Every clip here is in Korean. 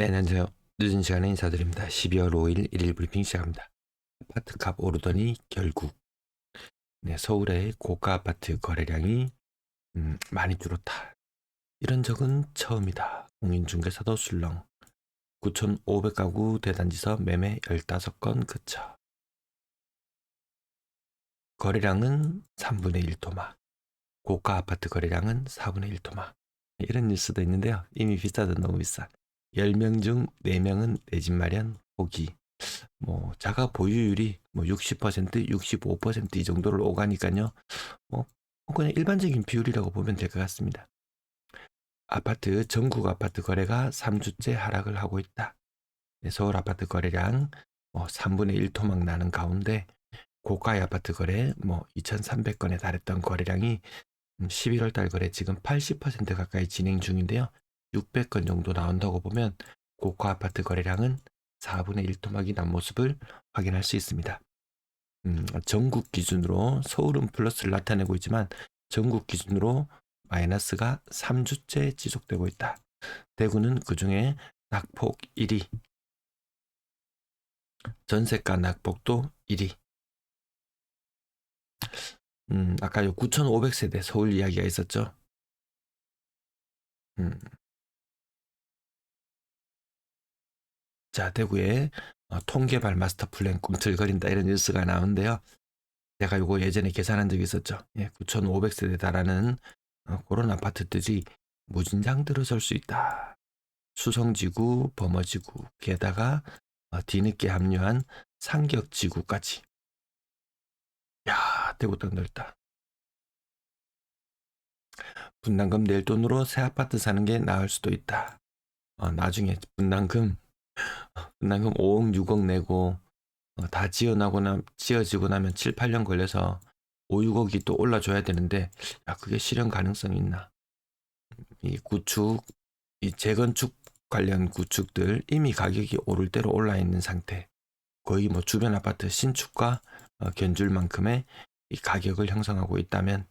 네, 안녕하세요. 늦은 시간에 인사드립니다. 12월 5일 1일 브리핑 시작합니다. 아파트 값 오르더니 결국 네, 서울의 고가 아파트 거래량이 음, 많이 줄었다. 이런 적은 처음이다. 공인중개사도 술렁. 9,500가구 대단지서 매매 15건 그쳐. 거래량은 3분의 1토마. 고가 아파트 거래량은 4분의 1토마. 이런 뉴스도 있는데요. 이미 비싸도 너무 비싸. 10명 중 4명은 내 집 마련 포기. 뭐 자가 보유율이 뭐 60%, 65%이 정도를 오가니까요. 뭐 그냥 일반적인 비율이라고 보면 될 것 같습니다. 아파트 전국 아파트 거래가 3주째 하락을 하고 있다. 네, 서울 아파트 거래량 뭐 3분의 1 토막 나는 가운데 고가의 아파트 거래 뭐 2,300건에 달했던 거래량이 11월 음, 달 거래 지금 80% 가까이 진행 중인데요. 600건 정도 나온다고 보면 고가 아파트 거래량은 4분의 1 토막이 난 모습을 확인할 수 있습니다. 음, 전국 기준으로 서울은 플러스를 나타내고 있지만 전국 기준으로 마이너스가 3주째 지속되고 있다. 대구는 그 중에 낙폭 1위, 전세가 낙폭도 1위. 음, 아까 9,500세대 서울 이야기가 있었죠. 음. 자, 대구에 어, 통계발 마스터 플랜 꿈틀거린다 이런 뉴스가 나오는데요. 제가 이거 예전에 계산한 적이 있었죠. 예, 9,500세대 달하는 어, 그런 아파트들이 무진장 들어설 수 있다. 수성지구, 범어지구, 게다가 어, 뒤늦게 합류한 상격지구까지. 야, 대구 땅 넓다. 분담금 낼 돈으로 새 아파트 사는 게 나을 수도 있다. 어, 나중에 분담금, 분담금 5억, 6억 내고 어, 다 지어나고 나, 지어지고 나면 7, 8년 걸려서 5, 6억이 또 올라줘야 되는데, 야, 그게 실현 가능성이 있나? 이 구축, 이 재건축 관련 구축들 이미 가격이 오를 대로 올라 있는 상태. 거의 뭐 주변 아파트 신축과 어, 견줄 만큼의 이 가격을 형성하고 있다면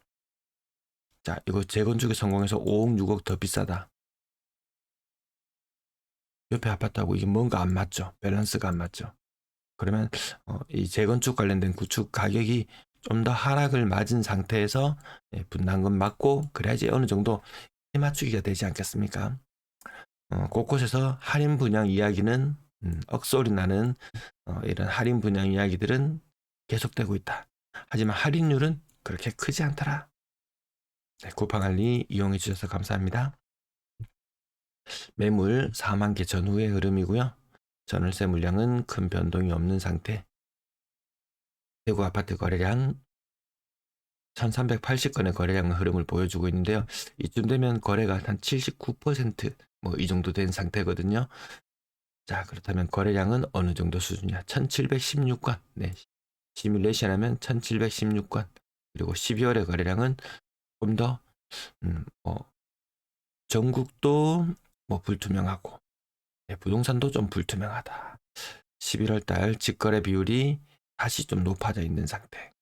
자 이거 재건축에 성공해서 5억 6억 더 비싸다. 옆에 아파트하고 이게 뭔가 안 맞죠. 밸런스가 안 맞죠. 그러면 어, 이 재건축 관련된 구축 가격이 좀 더 하락을 맞은 상태에서 예, 분담금 맞고 그래야지 어느 정도 해맞추기가 되지 않겠습니까? 어, 곳곳에서 할인 분양 이야기는 음, 억소리 나는 어, 이런 할인 분양 이야기들은 계속되고 있다. 하지만 할인율은 그렇게 크지 않더라. 네, 쿠팡알리 이용해 주셔서 감사합니다. 매물 4만 개 전후의 흐름이고요. 전월세 물량은 큰 변동이 없는 상태. 대구 아파트 거래량 1380건의 거래량 흐름을 보여주고 있는데요. 이쯤 되면 거래가 한 79%뭐 이 정도 된 상태거든요. 자, 그렇다면 거래량은 어느 정도 수준이야? 1716건. 네. 시뮬레이션 하면 1716건. 그리고 12월의 거래량은 좀 더, 음, 뭐, 전국도 뭐 불투명하고, 네, 부동산도 좀 불투명하다. 11월 달 직거래 비율이 다시 좀 높아져 있는 상태.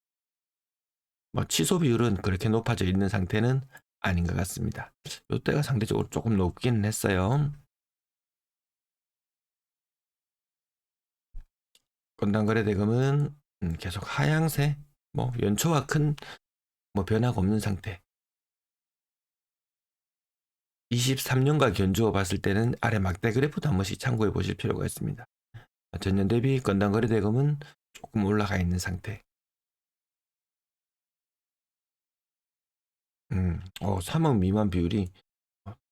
뭐 취소 비율은 그렇게 높아져 있는 상태는 아닌 것 같습니다. 이때가 상대적으로 조금 높기는 했어요. 건당 거래 대금은 음, 계속 하향세, 뭐 연초와 큰 뭐 변화가 없는 상태. 23년과 견주어 봤을 때는 아래 막대 그래프도 한 번씩 참고해 보실 필요가 있습니다. 전년 대비 건당 거래 대금은 조금 올라가 있는 상태. 음, 어, 3억 미만 비율이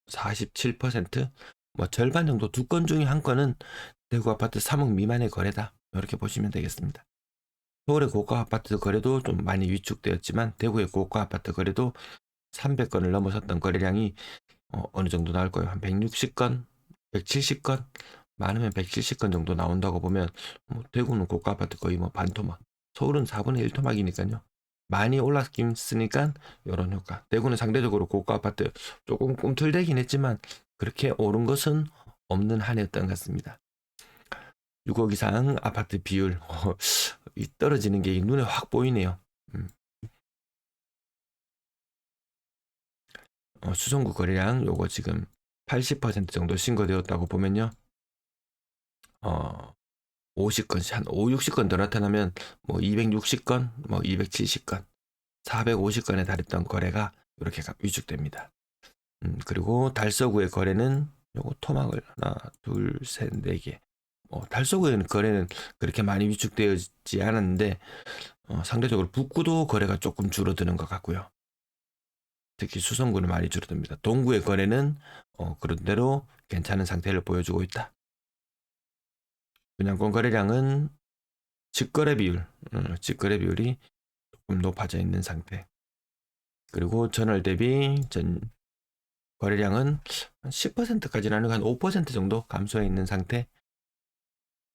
47%, 뭐 절반 정도 두 건 중에 한 건은 대구 아파트 3억 미만의 거래다. 이렇게 보시면 되겠습니다. 서울의 고가 아파트 거래도 좀 많이 위축되었지만 대구의 고가 아파트 거래도 300건을 넘어섰던 거래량이 어, 느 정도 나올 거예요. 한 160건, 170건, 많으면 170건 정도 나온다고 보면 뭐 대구는 고가 아파트 거의 뭐 반토막, 서울은 4분의 1토막이니까요. 많이 올랐긴 쓰니까 이런 효과. 대구는 상대적으로 고가 아파트 조금 꿈틀대긴 했지만 그렇게 오른 것은 없는 한 해였던 것 같습니다. 6억 이상 아파트 비율 떨어지는 게 눈에 확 보이네요. 수성구 거래량 요거 지금 80% 정도 신고되었다고 보면요. 어 50건씩 한 5, 60건 더 나타나면 뭐 260건, 뭐 270건, 450건에 달했던 거래가 이렇게 가- 위축됩니다. 음, 그리고 달서구의 거래는 요거 토막을 하나, 둘, 셋, 네 개. 뭐 달서구의 거래는 그렇게 많이 위축되지 않았는데 어, 상대적으로 북구도 거래가 조금 줄어드는 것 같고요. 특히 수성구는 많이 줄어듭니다. 동구의 거래는 어, 그런 대로 괜찮은 상태를 보여주고 있다. 분양권 거래량은 직거래 비율, 어, 직거래 비율이 조금 높아져 있는 상태. 그리고 전월 대비 전 거래량은 한 10%까지는 아니고 한 5% 정도 감소해 있는 상태.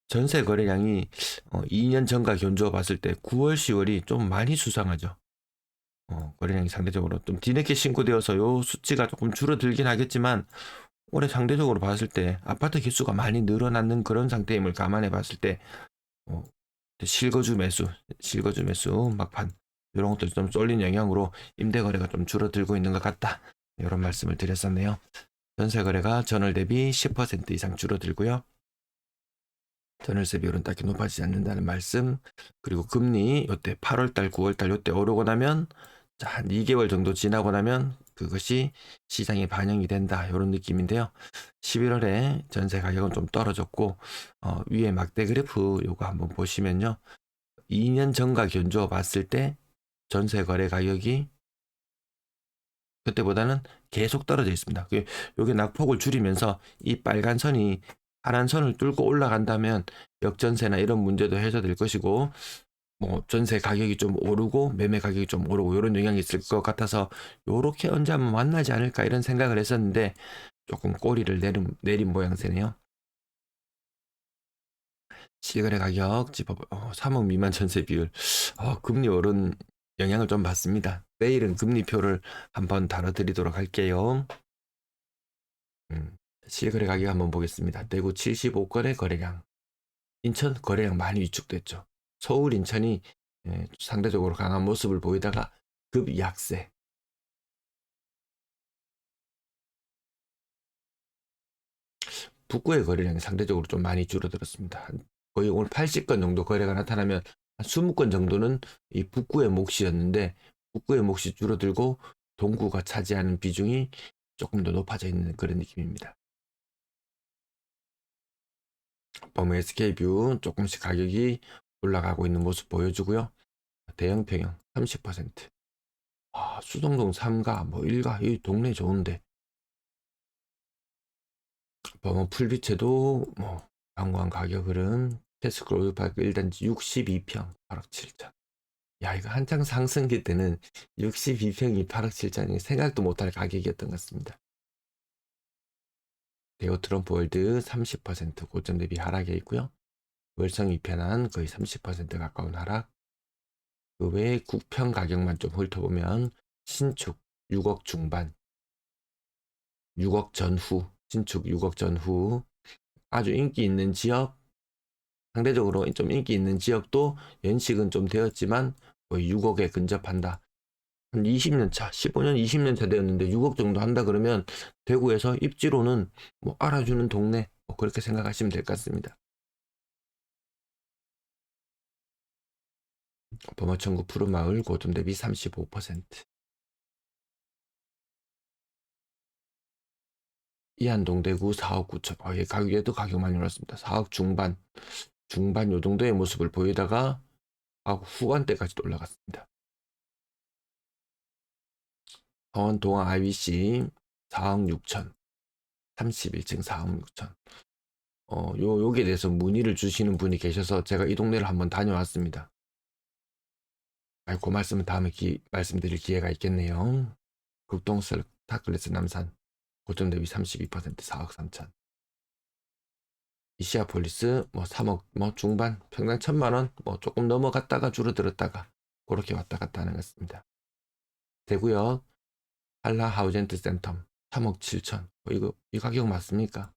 전세 거래량이 어, 2년 전과 견주어 봤을 때 9월, 10월이 좀 많이 수상하죠. 어, 거래량이 상대적으로 좀 뒤늦게 신고되어서 요 수치가 조금 줄어들긴 하겠지만 올해 상대적으로 봤을 때 아파트 개수가 많이 늘어나는 그런 상태임을 감안해 봤을 때 어, 실거주 매수, 실거주 매수 막판 이런 것들 좀 쏠린 영향으로 임대 거래가 좀 줄어들고 있는 것 같다. 이런 말씀을 드렸었네요. 전세 거래가 전월 대비 10% 이상 줄어들고요. 전월세 비율은 딱히 높아지지 않는다는 말씀. 그리고 금리 요때 8월달, 9월달 요때 오르고 나면 자, 한 2개월 정도 지나고 나면 그것이 시장에 반영이 된다. 이런 느낌인데요. 11월에 전세 가격은 좀 떨어졌고 어, 위에 막대 그래프 요거 한번 보시면요. 2년 전과 견주어 봤을 때 전세 거래 가격이 그때보다는 계속 떨어져 있습니다. 그- 요게 낙폭을 줄이면서 이 빨간 선이 파란 선을 뚫고 올라간다면 역전세나 이런 문제도 해소될 것이고 뭐 전세 가격이 좀 오르고 매매 가격이 좀 오르고 이런 영향이 있을 것 같아서 요렇게 언제 한번 만나지 않을까 이런 생각을 했었는데 조금 꼬리를 내린, 내린 모양새네요. 실거래 가격 집업 어, 3억 미만 전세 비율 어, 금리 오른 영향을 좀 받습니다. 내일은 금리표를 한번 다뤄드리도록 할게요. 음, 실거래 가격 한번 보겠습니다. 대구 75건의 거래량, 인천 거래량 많이 위축됐죠. 서울, 인천이 예, 상대적으로 강한 모습을 보이다가 급 약세. 북구의 거래량이 상대적으로 좀 많이 줄어들었습니다. 한 거의 오늘 80건 정도 거래가 나타나면 한 20건 정도는 이 북구의 몫이었는데 북구의 몫이 줄어들고 동구가 차지하는 비중이 조금 더 높아져 있는 그런 느낌입니다. 범 SK뷰 조금씩 가격이 올라가고 있는 모습 보여주고요. 대형 평형 30%. 아, 수동동 3가 뭐 1가 이 동네 좋은데 범어 풀빛에도 뭐 관광 가격은 테스크로드 파크 1단지 62평 8억 7천. 야 이거 한창 상승기 때는 62평이 8억 7천이 생각도 못할 가격이었던 것 같습니다. 대우 트럼프 월드 30% 고점 대비 하락에 있고요. 월성 2편한 거의 30% 가까운 하락. 그 외에 국평 가격만 좀 훑어보면 신축 6억 중반, 6억 전후, 신축 6억 전후 아주 인기 있는 지역, 상대적으로 좀 인기 있는 지역도 연식은 좀 되었지만 거의 6억에 근접한다. 한 20년 차, 15년, 20년 차 되었는데 6억 정도 한다 그러면 대구에서 입지로는 뭐 알아주는 동네 뭐 그렇게 생각하시면 될 것 같습니다. 범어천구 푸른마을 고점 대비 35%. 이한동 대구 4억 9천. 아, 예, 가격에도 가격 많이 올랐습니다. 4억 중반, 중반 요 정도의 모습을 보이다가 아, 후반대까지도 올라갔습니다. 성원 동아 IBC 4억 6천. 31층 4억 6천. 어, 요, 요기에 대해서 문의를 주시는 분이 계셔서 제가 이 동네를 한번 다녀왔습니다. 아, 그 말씀은 다음에 기, 말씀드릴 기회가 있겠네요. 극동설 타클래스 남산 고점 대비 32% 4억 3천. 이시아폴리스 뭐 3억 뭐 중반 평당 1천만 원 뭐 조금 넘어갔다가 줄어들었다가 그렇게 왔다 갔다 하는 것 같습니다. 대구역 한라 하우젠트 센텀 3억 7천. 어, 이거 이 가격 맞습니까?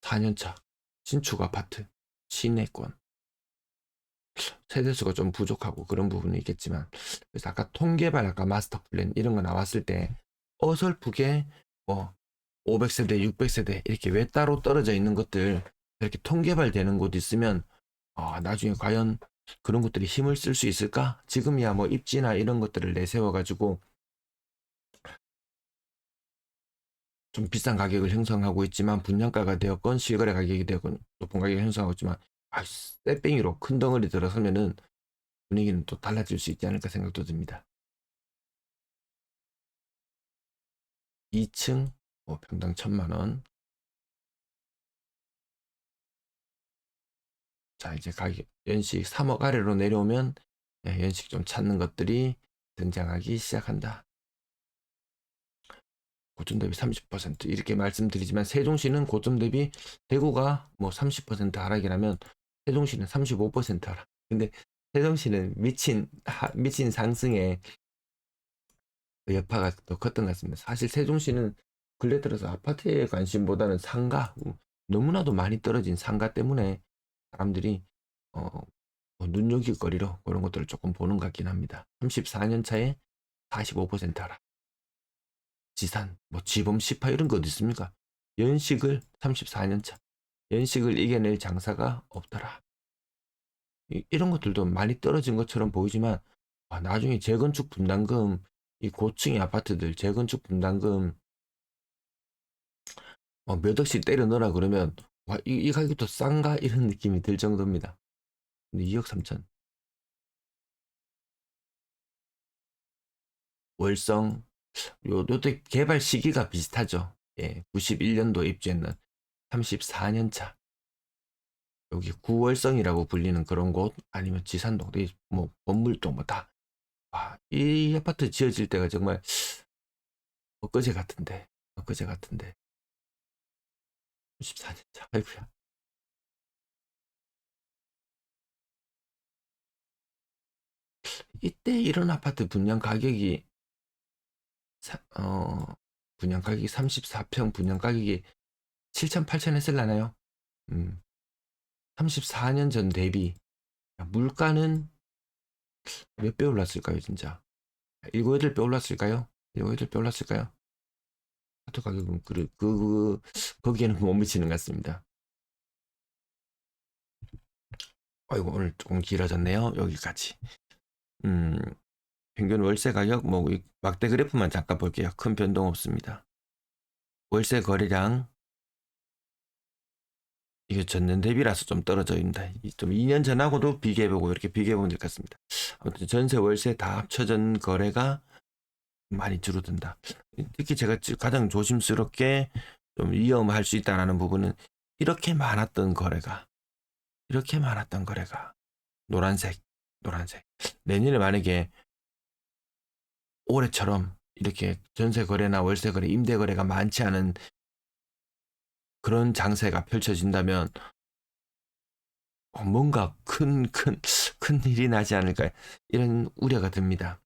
4년차 신축 아파트 시내권 세대수가 좀 부족하고 그런 부분이 있겠지만 그래서 아까 통계발 아까 마스터 플랜 이런 거 나왔을 때 어설프게 뭐 500세대, 600세대 이렇게 왜 따로 떨어져 있는 것들 이렇게 통개발되는 곳 있으면 아, 나중에 과연 그런 것들이 힘을 쓸 수 있을까? 지금이야 뭐 입지나 이런 것들을 내세워 가지고 좀 비싼 가격을 형성하고 있지만 분양가가 되었건 실거래 가격이 되었건 높은 가격을 형성하고 있지만 아, 쇠뱅이로 큰 덩어리 들어서면은 분위기는 또 달라질 수 있지 않을까 생각도 듭니다. 2층 뭐 평당 천만 원. 자 이제 가격 연식 3억 아래로 내려오면 예, 연식 좀 찾는 것들이 등장하기 시작한다. 고점 대비 30% 이렇게 말씀드리지만 세종시는 고점 대비 대구가 뭐 30% 하락이라면 세종시는 35% 하락. 근데 세종시는 미친 하, 미친 상승에 그 여파가 더 컸던 것 같습니다. 사실 세종시는 근래 들어서 아파트에 관심보다는 상가 음, 너무나도 많이 떨어진 상가 때문에 사람들이 어, 뭐 눈여길 거리로 그런 것들을 조금 보는 것 같긴 합니다. 34년 차에 45% 하락. 지산, 뭐 지범 18 이런 거 어디 있습니까? 연식을 34년 차 연식을 이겨낼 장사가 없더라. 이, 런 것들도 많이 떨어진 것처럼 보이지만 아, 나중에 재건축 분담금 이 고층의 아파트들 재건축 분담금 어, 몇 억씩 때려 넣으라 그러면 와, 이, 이 가격도 싼가 이런 느낌이 들 정도입니다. 근데 2억 3천 월성 요, 요때 개발 시기가 비슷하죠. 예, 91년도 입주했는 34년 차. 여기 구월성이라고 불리는 그런 곳 아니면 지산동, 뭐 건물동 뭐 다. 와, 이 아파트 지어질 때가 정말 엊그제 같은데, 엊그제 같은데. 34년 차, 아이고야. 이때 이런 아파트 분양 가격이 사, 어, 분양 가격이 34평 분양 가격이 7천, 8천 했을라나요? 음, 34년 전 대비 물가는 몇 배 올랐을까요, 진짜? 7, 8배 올랐을까요? 7, 8배 올랐을까요? 아파트 가격은 그, 그, 그, 거기에는 못 미치는 것 같습니다. 아이고, 오늘 조금 길어졌네요. 여기까지. 음, 평균 월세 가격 뭐 막대 그래프만 잠깐 볼게요. 큰 변동 없습니다. 월세 거래량 이게 전년 대비라서 좀 떨어져 있습니다. 좀 2년 전하고도 비교해보고 이렇게 비교해보면 될 것 같습니다. 아무튼 전세 월세 다 합쳐진 거래가 많이 줄어든다. 특히 제가 가장 조심스럽게 좀 위험할 수 있다는 부분은 이렇게 많았던 거래가 이렇게 많았던 거래가 노란색 노란색 내년에 만약에 올해처럼 이렇게 전세 거래나 월세 거래, 임대 거래가 많지 않은 그런 장세가 펼쳐진다면 어, 뭔가 큰, 큰, 큰 일이 나지 않을까 이런 우려가 듭니다.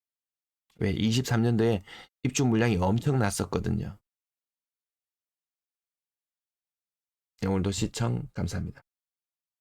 왜 23년도에 입주 물량이 엄청났었거든요. 네, 오늘도 시청 감사합니다.